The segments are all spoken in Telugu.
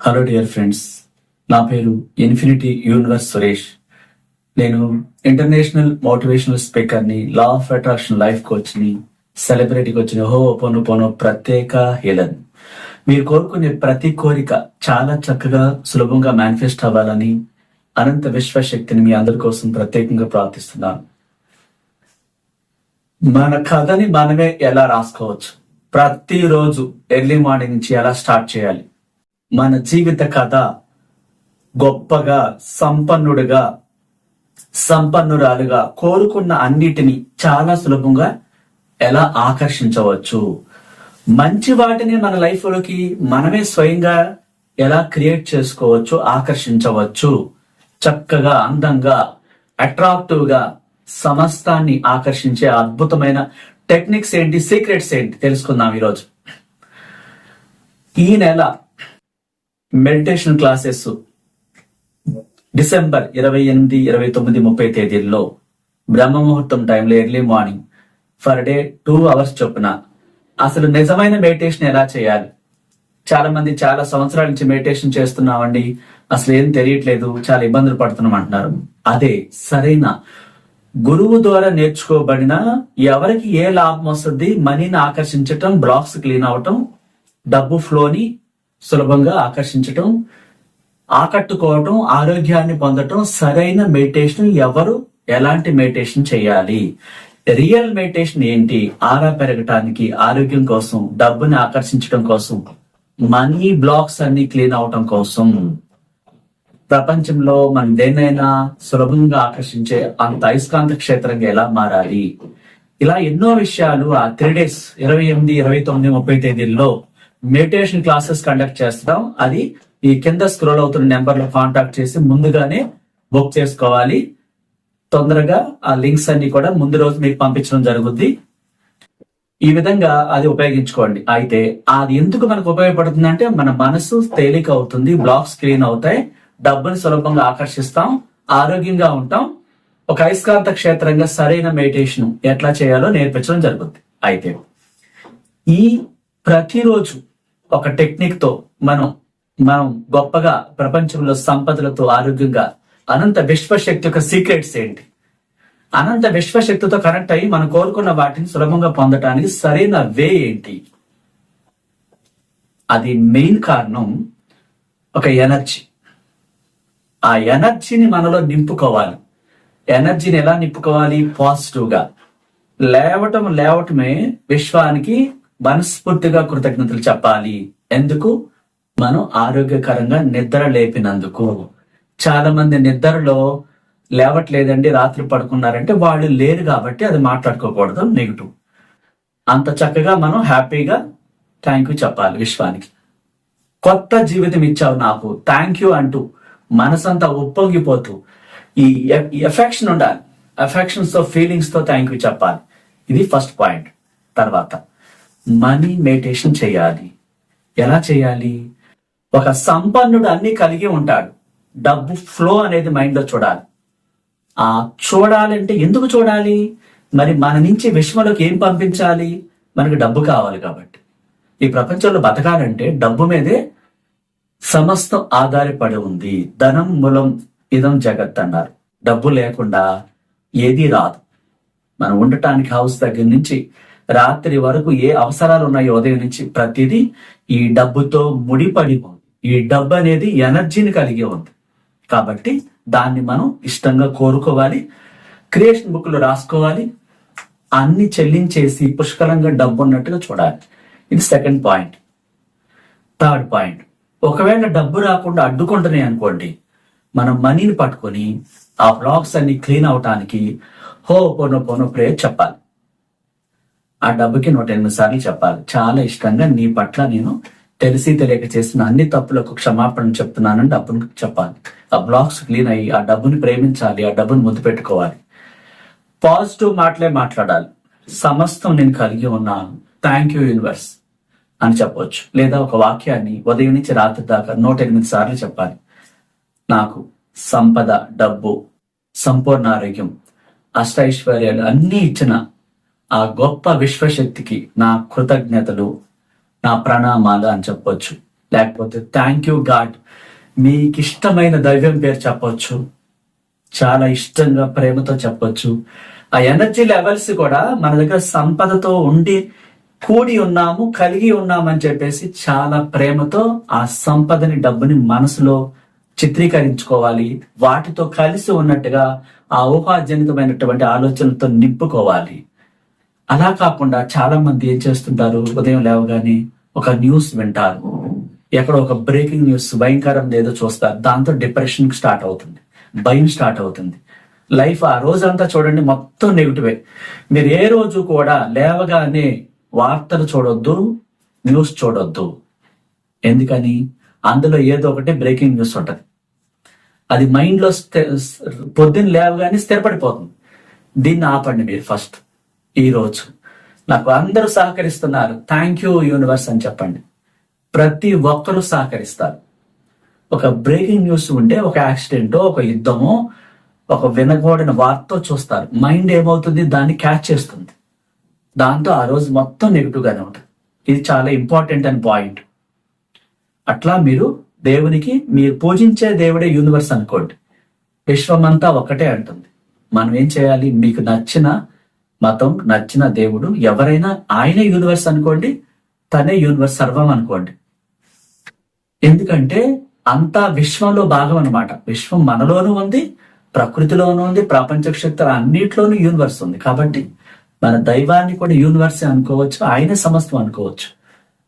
హలో డియర్ ఫ్రెండ్స్ నా పేరు ఇన్ఫినిటీ యూనివర్స్ సురేష్ నేను ఇంటర్నేషనల్ మోటివేషనల్ స్పీకర్ని లా ఆఫ్ అట్రాక్షన్ లైఫ్ కోచ్ని సెలబ్రిటీ కోచ్ని హో పోను పోను ప్రత్యేక హీలన్ మీరు కోరుకునే ప్రతి కోరిక చాలా చక్కగా సులభంగా మేనిఫెస్ట్ అవ్వాలని అనంత విశ్వశక్తిని మీ అందరి కోసం ప్రత్యేకంగా ప్రార్థిస్తున్నాను. మన కథని మనమే ఎలా రాసుకోవచ్చు? ప్రతిరోజు ఎర్లీ మార్నింగ్ నుంచి ఎలా స్టార్ట్ చేయాలి? మన జీవిత కథ గొప్పగా సంపన్నుడిగా సంపన్నురాలుగా కోరుకున్న అన్నిటిని చాలా సులభంగా ఎలా ఆకర్షించవచ్చు? మంచి వాటిని మన లైఫ్లోకి మనమే స్వయంగా ఎలా క్రియేట్ చేసుకోవచ్చు ఆకర్షించవచ్చు? చక్కగా అందంగా అట్రాక్టివ్గా సమస్తాన్ని ఆకర్షించే అద్భుతమైన టెక్నిక్స్ ఏంటి సీక్రెట్స్ ఏంటి తెలుసుకుందాం ఈరోజు. ఈ నెల మెడిటేషన్ క్లాసెస్ డిసెంబర్ ఇరవై ఎనిమిది ఇరవై తొమ్మిది ముప్పై తేదీల్లో బ్రహ్మ ముహూర్తం టైంలో early morning for day two hours చొప్పున. అసలు నిజమైన మెడిటేషన్ ఎలా చేయాలి? చాలా మంది చాలా సంవత్సరాల నుంచి మెడిటేషన్ చేస్తున్నామండి. అసలు ఏం తెలియట్లేదు చాలా ఇబ్బందులు పడుతున్నాం అంటున్నారు. అదే సరైన గురువు ద్వారా నేర్చుకోబడిన ఎవరికి ఏ లాభం వస్తుంది మనీని ఆకర్షించటం బ్లాక్స్ క్లీన్ అవటం డబ్బు ఫ్లోని సులభంగా ఆకర్షించటం ఆకట్టుకోవటం ఆరోగ్యాన్ని పొందటం సరైన మెడిటేషన్ ఎవరు ఎలాంటి మెడిటేషన్ చేయాలి? రియల్ మెడిటేషన్ ఏంటి? ఆరా పెరగటానికి ఆరోగ్యం కోసం డబ్బుని ఆకర్షించడం కోసం మనీ బ్లాక్స్ అన్ని క్లీన్ అవటం కోసం. ప్రపంచంలో మనం దేన్నైనా సులభంగా ఆకర్షించే అంత అయస్కాంత క్షేత్రంగా ఎలా మారాలి? ఇలా ఎన్నో విషయాలు ఆ త్రీ డేస్ ఇరవై ఎనిమిది ఇరవై తొమ్మిది ముప్పై తేదీల్లో మెడిటేషన్ క్లాసెస్ కండక్ట్ చేస్తాం. అది ఈ కింద స్క్రోల్ అవుతున్న నెంబర్లో కాంటాక్ట్ చేసి ముందుగానే బుక్ చేసుకోవాలి. తొందరగా ఆ లింక్స్ అన్ని కూడా ముందు రోజు మీకు పంపించడం జరుగుద్ది. ఈ విధంగా అది ఉపయోగించుకోండి. అయితే అది ఎందుకు మనకు ఉపయోగపడుతుంది అంటే మన మనసు తేలిక అవుతుంది బ్లాక్స్ క్లీన్ అవుతాయి డబ్బుని సులభంగా ఆకర్షిస్తాం ఆరోగ్యంగా ఉంటాం. ఒక అయస్కాంత క్షేత్రంగా సరైన మెడిటేషన్ ఎట్లా చేయాలో నేర్పించడం జరుగుతుంది అయితే ఈ ప్రతిరోజు ఒక టెక్నిక్తో మనం మనం గొప్పగా ప్రపంచంలో సంపదలతో ఆరోగ్యంగా అనంత విశ్వశక్తి యొక్క సీక్రెట్స్ ఏంటి? అనంత విశ్వశక్తితో కనెక్ట్ అయ్యి మనం కోరుకున్న వాటిని సులభంగా పొందటానికి సరైన వే ఏంటి? అది మెయిన్ కారణం ఒక ఎనర్జీ ఆ ఎనర్జీని మనలో నింపుకోవాలి. ఎనర్జీని ఎలా నింపుకోవాలి? పాజిటివ్గా. లేవటం లేవటమే విశ్వానికి మనస్ఫూర్తిగా కృతజ్ఞతలు చెప్పాలి. ఎందుకు? మనం ఆరోగ్యకరంగా నిద్ర లేపినందుకు. చాలా మంది నిద్రలో లేవట్లేదండి రాత్రి పడుకున్నారంటే వాళ్ళు లేరు కాబట్టి అది మాట్లాడుకోకూడదు నెగిటివ్. అంత చక్కగా మనం హ్యాపీగా థ్యాంక్ యూ చెప్పాలి విశ్వానికి. కొత్త జీవితం ఇచ్చావు నాకు థ్యాంక్ యూ అంటూ మనసంతా ఉప్పొంగిపోతూ ఈ ఎఫెక్షన్ ఉండాలి. ఎఫెక్షన్స్తో ఫీలింగ్స్తో థ్యాంక్ యూ చెప్పాలి. ఇది ఫస్ట్ పాయింట్. తర్వాత మనీ మెడిటేషన్ చేయాలి. ఎలా చేయాలి? ఒక సంపన్నుడు అన్ని కలిగి ఉంటాడు. డబ్బు ఫ్లో అనేది మైండ్లో చూడాలి. ఆ చూడాలంటే ఎందుకు చూడాలి? మరి మన నుంచి విశ్వంలోకి ఏం పంపించాలి? మనకు డబ్బు కావాలి కాబట్టి. ఈ ప్రపంచంలో బతకాలంటే డబ్బు మీదే సమస్తం ఆధారపడి ఉంది. ధనం మూలం ఇదం జగత్ అన్నారు. డబ్బు లేకుండా ఏదీ రాదు. మనం ఉండటానికి హౌస్ దగ్గర నుంచి రాత్రి వరకు ఏ అవసరాలు ఉన్నాయో ఉదయం నుంచి ప్రతిదీ ఈ డబ్బుతో ముడిపడి ఉంది. ఈ డబ్బు అనేది ఎనర్జీని కలిగి ఉంది. కాబట్టి దాన్ని మనం ఇష్టంగా కోరుకోవాలి. క్రియేషన్ బుక్లో రాసుకోవాలి. అన్ని చెల్లించేసి పుష్కలంగా డబ్బు ఉన్నట్టుగా చూడాలి. ఇది సెకండ్ పాయింట్. Third point. ఒకవేళ డబ్బు రాకుండా అడ్డుకుంటున్నాయి అనుకోండి మనం మనీని పట్టుకొని ఆ బ్లాక్స్ అన్ని క్లీన్ అవటానికి హో పోనో పోనో ప్రేయర్ చెప్పాలి. ఆ డబ్బుకి నూట ఎనిమిది సార్లు చెప్పాలి. చాలా ఇష్టంగా నీ పట్ల నేను తెలిసి తెలియక చేసిన అన్ని తప్పులకు క్షమాపణ చెప్తున్నానని డబ్బును చెప్పాలి. ఆ బ్లాక్స్ క్లీన్ అయ్యి ఆ డబ్బుని ప్రేమించాలి. ఆ డబ్బును ముద్దు పెట్టుకోవాలి. పాజిటివ్ మాటలే మాట్లాడాలి. సమస్తం నేను కలిగి ఉన్నాను. థ్యాంక్ యూ యూనివర్స్ అని చెప్పవచ్చు లేదా ఒక వాక్యాన్ని ఉదయం నుంచి రాత్రి దాకా నూట ఎనిమిది సార్లు చెప్పాలి. నాకు సంపద డబ్బు సంపూర్ణ ఆరోగ్యం అష్టైశ్వర్యాలు అన్నీ ఇచ్చిన ఆ గొప్ప విశ్వశక్తికి నా కృతజ్ఞతలు నా ప్రణామాలు అని చెప్పొచ్చు. లేకపోతే థ్యాంక్ యూ గాడ్ మీకు ఇష్టమైన దైవం పేరు చెప్పొచ్చు. చాలా ఇష్టంగా ప్రేమతో చెప్పొచ్చు. ఆ ఎనర్జీ లెవెల్స్ కూడా మన దగ్గర సంపదతో ఉండి కూడి ఉన్నాము కలిగి ఉన్నామని చెప్పేసి చాలా ప్రేమతో ఆ సంపదని డబ్బుని మనసులో చిత్రీకరించుకోవాలి. వాటితో కలిసి ఉన్నట్టుగా ఆ ఊహాజనితమైనటువంటి ఆలోచనలతో నింపుకోవాలి. అలా కాకుండా చాలా మంది ఏం చేస్తుంటారు? ఉదయం లేవగానే ఒక న్యూస్ వింటారు. ఎక్కడ ఒక బ్రేకింగ్ న్యూస్ భయంకరం ఏదో చూస్తారు. దాంతో డిప్రెషన్ స్టార్ట్ అవుతుంది. భయం స్టార్ట్ అవుతుంది. లైఫ్ ఆ రోజంతా చూడండి మొత్తం నెగిటివే మీరు ఏ రోజు కూడా లేవగానే వార్తలు చూడొద్దు న్యూస్ చూడొద్దు. ఎందుకని? అందులో ఏదో ఒకటి బ్రేకింగ్ న్యూస్ ఉంటుంది. అది మైండ్లో స్థి- పొద్దున్న లేవగానే స్థిరపడిపోతుంది. దీన్ని ఆపండి మీరు ఫస్ట్ ఈరోజు. నాకు అందరూ సహకరిస్తున్నారు. థ్యాంక్ యూ యూనివర్స్ అని చెప్పండి. ప్రతి ఒక్కరూ సహకరిస్తారు. ఒక బ్రేకింగ్ న్యూస్ ఉంటే ఒక యాక్సిడెంటో ఒక యుద్ధమో ఒక వినకూడని వార్త చూస్తారు. మైండ్ ఏమవుతుంది? దాన్ని క్యాచ్ చేస్తుంది. దాంతో ఆ రోజు మొత్తం నెగిటివ్గానే ఉంటుంది. ఇది చాలా ఇంపార్టెంట్ అండ్ పాయింట్ అట్లా మీరు దేవునికి మీరు పూజించే దేవుడే యూనివర్స్ అనుకోండి. విశ్వమంతా ఒకటే అంటుంది. మనం ఏం చేయాలి? మీకు నచ్చిన మతం నచ్చిన దేవుడు ఎవరైనా ఆయనే యూనివర్స్ అనుకోండి తనే యూనివర్స్ సర్వం అనుకోండి. ఎందుకంటే అంతా విశ్వంలో భాగం అన్నమాట. విశ్వం మనలోనూ ఉంది ప్రకృతిలోనూ ఉంది ప్రపంచ క్షేత్ర అన్నిట్లోనూ యూనివర్స్ ఉంది. కాబట్టి మన దైవాన్ని కూడా యూనివర్స్ అనుకోవచ్చు ఆయనే సమస్తం అనుకోవచ్చు.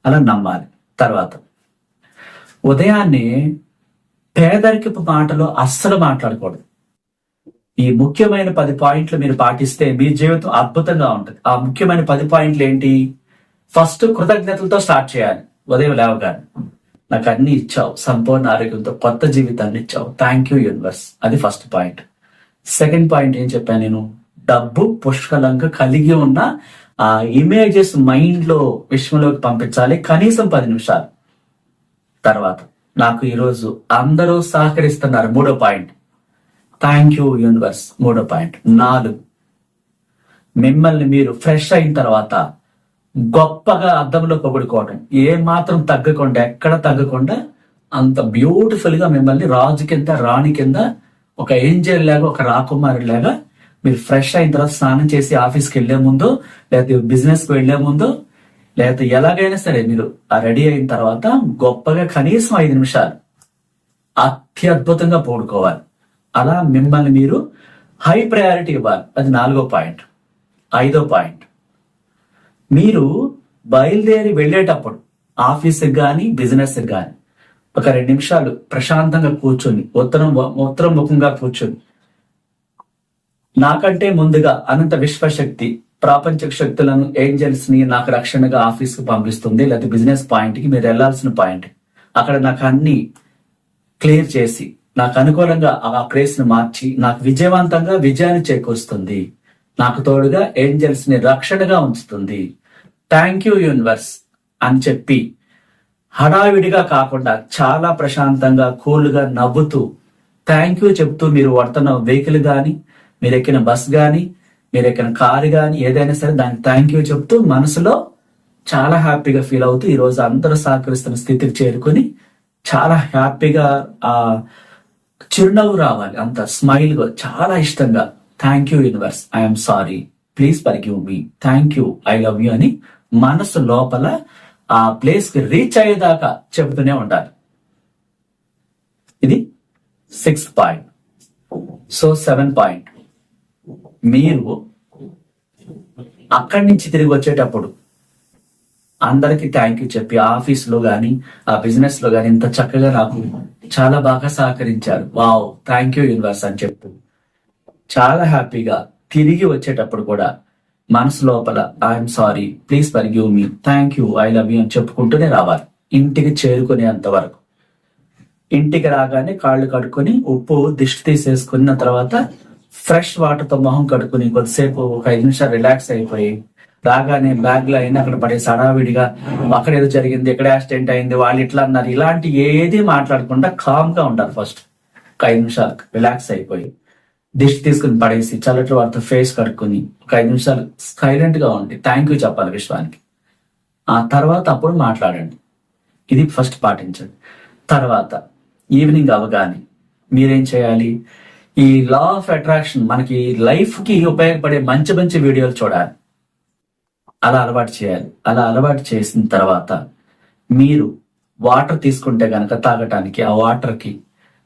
అలా నమ్మాలి. తర్వాత ఉదయాన్నే పేదరికపు మాటలో అస్సలు మాట్లాడకూడదు. ఈ ముఖ్యమైన పది పాయింట్లు మీరు పాటిస్తే మీ జీవితం అద్భుతంగా ఉంటుంది. ఆ ముఖ్యమైన పది పాయింట్లు ఏంటి? ఫస్ట్ కృతజ్ఞతలతో స్టార్ట్ చేయాలి. ఉదయం లేవగానే. నాకు అన్ని ఇచ్చావు. సంపూర్ణ ఆరోగ్యంతో కొత్త జీవితాన్ని ఇచ్చావు. థ్యాంక్ యూ యూనివర్స్ అది ఫస్ట్ పాయింట్ సెకండ్ పాయింట్ ఏం చెప్పాను నేను? డబ్బు పుష్కలంగా కలిగి ఉన్న ఆ ఇమేజెస్ మైండ్లో విశ్వంలోకి పంపించాలి. కనీసం పది నిమిషాలు. తర్వాత నాకు ఈరోజు అందరూ సహకరిస్తున్నారు. మూడో పాయింట్ థ్యాంక్ యూ యూనివర్స్ మూడో పాయింట్ నాలుగు. మిమ్మల్ని మీరు ఫ్రెష్ అయిన తర్వాత గొప్పగా అద్దంలో పొగుడుకోవడం ఏ మాత్రం తగ్గకుండా ఎక్కడ తగ్గకుండా అంత బ్యూటిఫుల్గా మిమ్మల్ని రాజు కింద రాణి కింద ఒక ఏంజల్ లాగా ఒక రాకుమారి లాగా మీరు ఫ్రెష్ అయిన తర్వాత స్నానం చేసి ఆఫీస్కి వెళ్ళే ముందు లేకపోతే బిజినెస్కి వెళ్ళే ముందు లేకపోతే ఎలాగైనా సరే మీరు ఆ రెడీ అయిన తర్వాత గొప్పగా కనీసం ఐదు నిమిషాలు అత్యద్భుతంగా పోడుకోవాలి. అలా మిమ్మల్ని మీరు హై ప్రయారిటీ ఇవ్వాలి. అది నాలుగో పాయింట్. ఐదో పాయింట్. మీరు బయలుదేరి వెళ్ళేటప్పుడు ఆఫీస్కి కానీ బిజినెస్కి కానీ ఒక రెండు నిమిషాలు ప్రశాంతంగా కూర్చొని ఉత్తరం ఉత్తరం ముఖంగా కూర్చొని నాకంటే ముందుగా అనంత విశ్వశక్తి ప్రాపంచక శక్తులను ఏంజల్స్ని నాకు రక్షణగా ఆఫీస్కు పంపిస్తుంది. లేకపోతే బిజినెస్ పాయింట్కి మీరు వెళ్ళాల్సిన పాయింట్. అక్కడ నాకు అన్ని క్లియర్ చేసి నాకు అనుకూలంగా ఆ ప్లేస్ మార్చి నాకు విజయవంతంగా విజయాన్ని చేకూరుస్తుంది. నాకు తోడుగా ఏంజల్స్ని రక్షణగా ఉంచుతుంది. థ్యాంక్ యూ యూనివర్స్ అని చెప్పి హడావిడిగా కాకుండా చాలా ప్రశాంతంగా కూల్గా నవ్వుతూ థ్యాంక్ యూ చెప్తూ మీరు పడుతున్న వెహికల్ కానీ మీరు ఎక్కిన బస్ కానీ మీరు ఎక్కిన కారు కానీ ఏదైనా సరే దానికి థ్యాంక్ యూ చెప్తూ మనసులో చాలా హ్యాపీగా ఫీల్ అవుతూ ఈ రోజు అందరూ సహకరిస్తున్న స్థితికి చేరుకొని చాలా హ్యాపీగా ఆ చిరునవ్వు రావాలి. అంత స్మైల్గా చాలా ఇష్టంగా. Thank you universe I'm sorry please forgive me thank you I love you అని మనసు లోపల ఆ ప్లేస్కి రీచ్ అయ్యేదాకా చెబుతూనే ఉండాలి. ఇది sixth point so seven point మీరు అక్కడి నుంచి తిరిగి వచ్చేటప్పుడు అందరికి థ్యాంక్ యూ చెప్పి ఆఫీస్లో గాని ఆ బిజినెస్లో గాని ఇంత చక్కగా నాకు చాలా బాగా సహకరించారు. వావ్ థ్యాంక్ యూ యూనివర్స్ అని చెప్పు. చాలా హ్యాపీగా తిరిగి వచ్చేటప్పుడు కూడా మనసు లోపల I'm sorry please forgive me thank you I love you అని చెప్పుకుంటూనే రావాలి. ఇంటికి చేరుకునేంత వరకు. ఇంటికి రాగానే కాళ్ళు కడుక్కొని ఉప్పు దిష్టి తీసేసుకున్న తర్వాత ఫ్రెష్ వాటర్తో మొహం కడుక్కుని కొద్దిసేపు ఒక ఐదు నిమిషాలు రిలాక్స్ అయిపోయి రాగానే బ్యాగ్లో అయినా అక్కడ పడేసి హడావిడిగా అక్కడ ఏదో జరిగింది ఎక్కడ యాక్సిడెంట్ అయింది వాళ్ళు ఇట్లా అన్నారు. ఇలాంటి ఏది మాట్లాడకుండా కామ్గా ఉండాలి ఫస్ట్ ఒక ఐదు నిమిషాలు రిలాక్స్ అయిపోయి దిష్టి తీసుకుని పడేసి చల్లటి వాళ్ళతో ఫేస్ కడుక్కుని ఒక ఐదు నిమిషాలు సైలెంట్గా ఉండి థ్యాంక్ యూ చెప్పాలి విశ్వానికి. ఆ తర్వాత అప్పుడు మాట్లాడండి. ఇది ఫస్ట్ పాటించండి. తర్వాత ఈవినింగ్ అవగానే మీరేం చేయాలి? ఈ లా ఆఫ్ అట్రాక్షన్ మనకి లైఫ్కి ఉపయోగపడే మంచి మంచి వీడియోలు చూడాలి. అలా అలవాటు చేయాలి. అలా అలవాటు చేసిన తర్వాత మీరు వాటర్ తీసుకుంటే గనక తాగటానికి ఆ వాటర్కి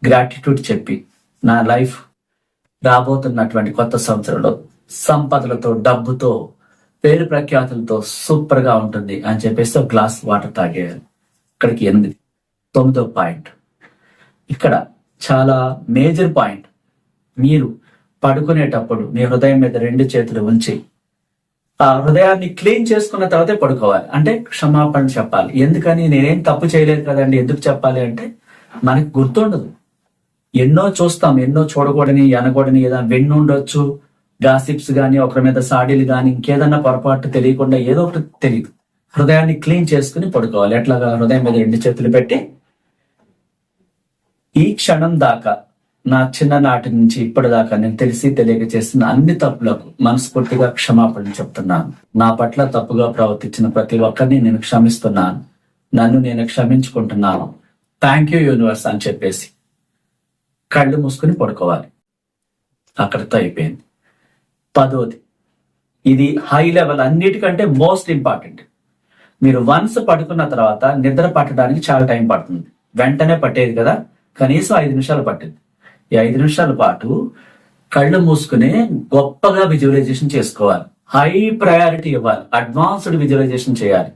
గ్రాటిట్యూడ్ చెప్పి నా లైఫ్ రాబోతున్నటువంటి కొత్త సంవత్సరంలో సంపదలతో డబ్బుతో పేరు ప్రఖ్యాతులతో సూపర్గా ఉంటుంది అని చెప్పేసి ఒక గ్లాస్ వాటర్ తాగేయాలి. ఇక్కడికి ఎనిమిది. తొమ్మిదో పాయింట్. ఇక్కడ చాలా మేజర్ పాయింట్. మీరు పడుకునేటప్పుడు మీ హృదయం మీద రెండు చేతులు ఉంచి హృదయాన్ని క్లీన్ చేసుకున్న తర్వాతే పడుకోవాలి. అంటే క్షమాపణ చెప్పాలి. ఎందుకని? నేనేం తప్పు చేయలేదు కదండి. ఎందుకు చెప్పాలి అంటే మనకు గుర్తుండదు. ఎన్నో చూస్తాం. ఎన్నో చూడకూడని అనకూడని ఏదైనా వెన్ను ఉండొచ్చు. గాసిప్స్ కానీ ఒకరి మీద సాడీలు కానీ ఇంకేదన్నా పొరపాటు తెలియకుండా ఏదో ఒకటి తెలియదు హృదయాన్ని క్లీన్ చేసుకుని పడుకోవాలి. ఎట్లాగా? హృదయం మీద రెండు చేతులు పెట్టి ఈ క్షణం దాకా నా చిన్ననాటి నుంచి ఇప్పటిదాకా నేను తెలిసి తెలియక చేస్తున్న అన్ని తప్పులకు మనస్ఫూర్తిగా క్షమాపణ చెప్తున్నాను. నా పట్ల తప్పుగా ప్రవర్తించిన ప్రతి ఒక్కరిని నేను క్షమిస్తున్నాను. నన్ను నేను క్షమించుకుంటున్నాను. థ్యాంక్ యూ యూనివర్స్ అని చెప్పేసి కళ్ళు మూసుకుని పడుకోవాలి. అక్కడితో అయిపోయింది. పదోది ఇది హై లెవెల్ అన్నిటికంటే మోస్ట్ ఇంపార్టెంట్ మీరు వన్స్ పడుకున్న తర్వాత నిద్ర పట్టడానికి చాలా టైం పడుతుంది. వెంటనే పట్టేది కదా? కనీసం ఐదు నిమిషాలు పట్టింది. ఈ ఐదు నిమిషాల పాటు కళ్ళు మూసుకుని గొప్పగా విజువలైజేషన్ చేసుకోవాలి. హై ప్రయారిటీ ఇవ్వాలి. అడ్వాన్స్డ్ విజువలైజేషన్ చేయాలి.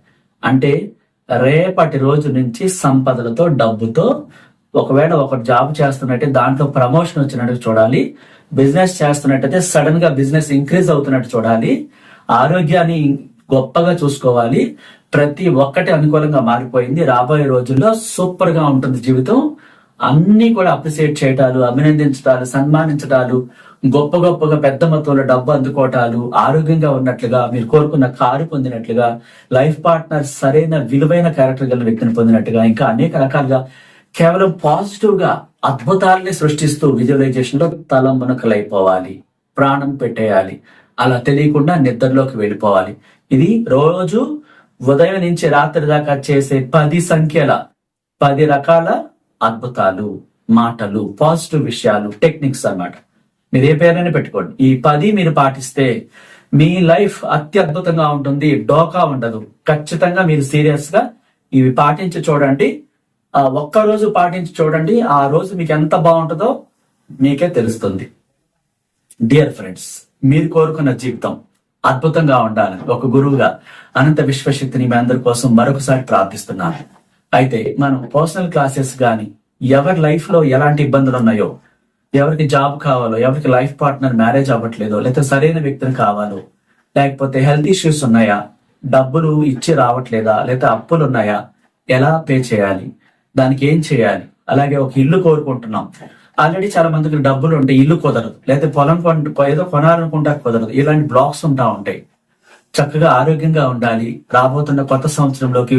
అంటే రేపటి రోజు నుంచి సంపదలతో డబ్బుతో ఒకవేళ ఒక జాబ్ చేస్తున్నట్టే దాంట్లో ప్రమోషన్ వచ్చినట్టు చూడాలి. బిజినెస్ చేస్తున్నట్టయితే సడన్గా బిజినెస్ ఇంక్రీజ్ అవుతున్నట్టు చూడాలి. ఆరోగ్యాన్ని గొప్పగా చూసుకోవాలి. ప్రతి ఒక్కటి అనుకూలంగా మారిపోయింది. రాబోయే రోజుల్లో సూపర్గా ఉంటుంది జీవితం. అన్ని కూడా అప్రిసియేట్ చేయటాలు అభినందించటాలు సన్మానించటాలు గొప్ప గొప్పగా పెద్ద మొత్తంలో డబ్బు అందుకోవటాలు ఆరోగ్యంగా ఉన్నట్లుగా మీరు కోరుకున్న కారు పొందినట్లుగా లైఫ్ పార్ట్నర్ సరైన విలువైన క్యారెక్టర్ గల వ్యక్తిని పొందినట్టుగా ఇంకా అనేక రకాలుగా కేవలం పాజిటివ్గా అద్భుతాలని సృష్టిస్తూ విజువలైజేషన్లో తల మునకలైపోవాలి ప్రాణం పెట్టేయాలి. అలా తెలియకుండా నిద్రలోకి వెళ్ళిపోవాలి. ఇది రోజు ఉదయం నుంచి రాత్రి దాకా చేసే పది సంఖ్యల పది రకాల అద్భుతాలు మాటలు పాజిటివ్ విషయాలు టెక్నిక్స్ అన్నమాట. మీరు ఏ పేరైనా పెట్టుకోండి. ఈ పది మీరు పాటిస్తే మీ లైఫ్ అత్యద్భుతంగా ఉంటుంది డోకా ఉండదు. ఖచ్చితంగా మీరు సీరియస్గా ఇవి పాటించి చూడండి. ఒక్క రోజు పాటించి చూడండి. ఆ రోజు మీకు ఎంత బాగుంటుందో మీకే తెలుస్తుంది. డియర్ ఫ్రెండ్స్ మీరు కోరుకున్న జీవితం అద్భుతంగా ఉండాలని ఒక గురువుగా అనంత విశ్వశక్తిని మీ అందరి కోసం మరొకసారి ప్రార్థిస్తున్నాను. అయితే మనం పర్సనల్ క్లాసెస్ కానీ ఎవరి లైఫ్లో ఎలాంటి ఇబ్బందులు ఉన్నాయో ఎవరికి జాబ్ కావాలో ఎవరికి లైఫ్ పార్ట్నర్ మ్యారేజ్ అవ్వట్లేదో లేకపోతే సరైన వ్యక్తిని కావాలో లేకపోతే హెల్త్ ఇష్యూస్ ఉన్నాయా డబ్బులు ఇచ్చి రావట్లేదా లేకపోతే అప్పులు ఉన్నాయా ఎలా పే చేయాలి దానికి ఏం చేయాలి అలాగే ఒక ఇల్లు కోరుకుంటున్నాం. ఆల్రెడీ చాలా మందికి డబ్బులు ఉంటే ఇల్లు కుదరదు లేకపోతే పొలం కొన ఏదో కొనాలనుకుంటా కుదరదు ఇలాంటి బ్లాక్స్ ఉంటా ఉంటాయి. చక్కగా ఆరోగ్యంగా ఉండాలి. రాబోతున్న కొత్త సంవత్సరంలోకి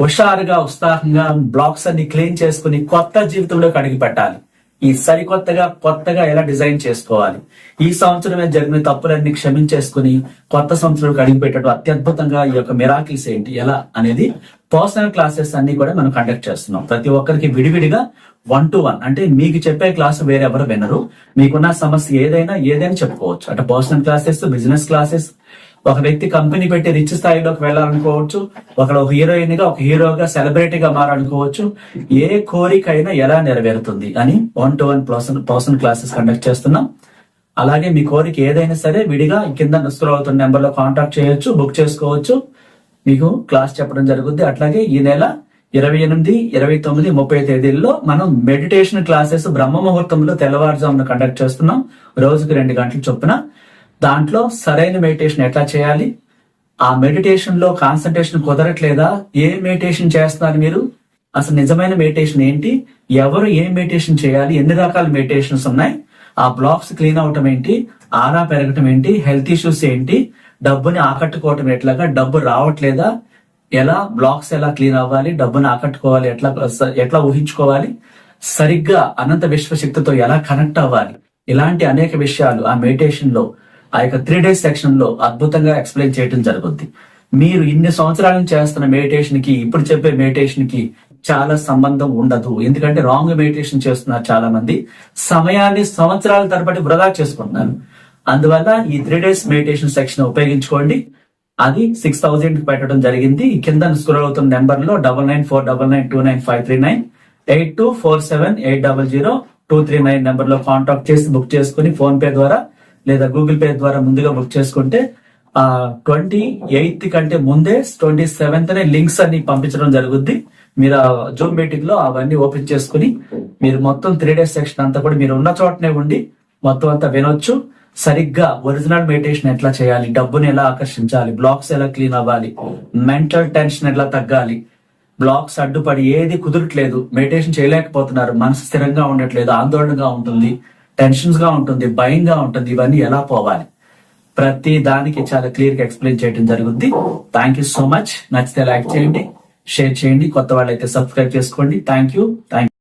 హుషారుగా ఉత్సాహంగా బ్లాక్స్ అన్ని క్లీన్ చేసుకుని కొత్త జీవితంలోకి అడిగి పెట్టాలి. ఈ సరికొత్తగా కొత్తగా ఎలా డిజైన్ చేసుకోవాలి? ఈ సంవత్సరమే జరిగిన తప్పులన్నీ క్షమించేసుకుని కొత్త సంవత్సరంలోకి అడిగి పెట్టడం అత్యద్భుతంగా ఈ యొక్క మిరాకిల్స్ ఏంటి ఎలా అనేది పర్సనల్ క్లాసెస్ అన్ని కూడా మనం కండక్ట్ చేస్తున్నాం. ప్రతి ఒక్కరికి విడివిడిగా వన్ టు వన్ అంటే మీకు చెప్పే క్లాస్ వేరెవరు వినరు. మీకున్న సమస్య ఏదైనా ఏదైనా చెప్పుకోవచ్చు. అంటే పర్సనల్ క్లాసెస్ బిజినెస్ క్లాసెస్ ఒక వ్యక్తి కంపెనీ పెట్టి రిచ్ స్థాయిలోకి వెళ్ళాలనుకోవచ్చు ఒకడు ఒక హీరోయిన్గా ఒక హీరోగా సెలబ్రిటీగా మారాలనుకోవచ్చు ఏ కోరికైనా ఎలా నెరవేరుతుంది అని one to one person person classes conduct చేస్తున్నాం. అలాగే మీ కోరిక ఏదైనా సరే విడిగా కింద స్క్రోల్ అవుతున్న నెంబర్లో కాంటాక్ట్ చేయొచ్చు బుక్ చేసుకోవచ్చు. మీకు క్లాస్ చెప్పడం జరుగుద్ది. అట్లాగే ఈ నెల ఇరవై ఎనిమిది ఇరవై తొమ్మిది ముప్పై తేదీల్లో మనం మెడిటేషన్ క్లాసెస్ బ్రహ్మ ముహూర్తంలో తెల్లవారుజామున కండక్ట్ చేస్తున్నాం. రోజుకి రెండు గంటల చొప్పున. దాంట్లో సరైన మెడిటేషన్ ఎట్లా చేయాలి? ఆ మెడిటేషన్లో కాన్సన్ట్రేషన్ కుదరట్లేదా? ఏ మెడిటేషన్ చేస్తున్నారు మీరు? అసలు నిజమైన మెడిటేషన్ ఏంటి? ఎవరు ఏ మెడిటేషన్ చేయాలి? ఎన్ని రకాల మెడిటేషన్స్ ఉన్నాయి? ఆ బ్లాక్స్ క్లీన్ అవటం ఏంటి? ఆరా పెరగటం ఏంటి? హెల్త్ ఇష్యూస్ ఏంటి? డబ్బుని ఆకట్టుకోవటం ఎట్లాగా? డబ్బు రావట్లేదా? ఎలా బ్లాక్స్ ఎలా క్లీన్ అవ్వాలి? డబ్బుని ఆకట్టుకోవాలి ఎట్లా ఎట్లా ఊహించుకోవాలి? సరిగ్గా అనంత విశ్వశక్తితో ఎలా కనెక్ట్ అవ్వాలి? ఇలాంటి అనేక విషయాలు ఆ మెడిటేషన్లో ఆ యొక్క త్రీ డేస్ సెక్షన్లో అద్భుతంగా ఎక్స్ప్లెయిన్ చేయడం జరుగుద్ది. మీరు ఇన్ని సంవత్సరాల నుంచి చేస్తున్న మెడిటేషన్కి ఇప్పుడు చెప్పే మెడిటేషన్కి చాలా సంబంధం ఉండదు. ఎందుకంటే రాంగ్ మెడిటేషన్ చేస్తున్నారు చాలా మంది సమయాన్ని సంవత్సరాల తరబడి వృధా చేసుకుంటున్నారు. అందువల్ల ఈ త్రీ డేస్ మెడిటేషన్ సెక్షన్ ఉపయోగించుకోండి. అది సిక్స్ థౌజండ్ పెట్టడం జరిగింది. కింద స్క్రోల్ అవుతున్న నెంబర్లో double nine four double nine two nine five three nine eight two four seven eight double zero two three nine నెంబర్లో కాంటాక్ట్ చేసి బుక్ చేసుకుని ఫోన్ పే ద్వారా లేదా గూగుల్ పే ద్వారా ముందుగా బుక్ చేసుకుంటే ఆ ట్వంటీ ఎయిత్ కంటే ముందే ట్వంటీ సెవెంత్ నే లింక్స్ అన్ని పంపించడం జరుగుద్ది. మీరు ఆ జూమ్ మీటింగ్లో అవన్నీ ఓపెన్ చేసుకుని మీరు మొత్తం త్రీ డేస్ సెక్షన్ అంతా కూడా మీరు ఉన్న చోటనే ఉండి మొత్తం అంతా వినొచ్చు. సరిగ్గా ఒరిజినల్ మెడిటేషన్ ఎట్లా చేయాలి డబ్బుని ఎలా ఆకర్షించాలి బ్లాక్స్ ఎలా క్లీన్ అవ్వాలి మెంటల్ టెన్షన్ ఎలా తగ్గాలి బ్లాక్స్ అడ్డుపడి ఏది కుదరట్లేదు మెడిటేషన్ చేయలేకపోతున్నారు మనసు స్థిరంగా ఉండట్లేదు ఆందోళనగా ఉంటుంది టెన్షన్స్గా ఉంటుంది భయంగా ఉంటుంది ఇవన్నీ ఎలా పోవాలి? ప్రతి దానికి చాలా క్లియర్గా ఎక్స్ప్లెయిన్ చేయడం జరుగుద్ది. థ్యాంక్ యూ సో మచ్ నచ్చితే లైక్ చేయండి షేర్ చేయండి. కొత్త వాళ్ళైతే సబ్స్క్రైబ్ చేసుకోండి. Thank you thank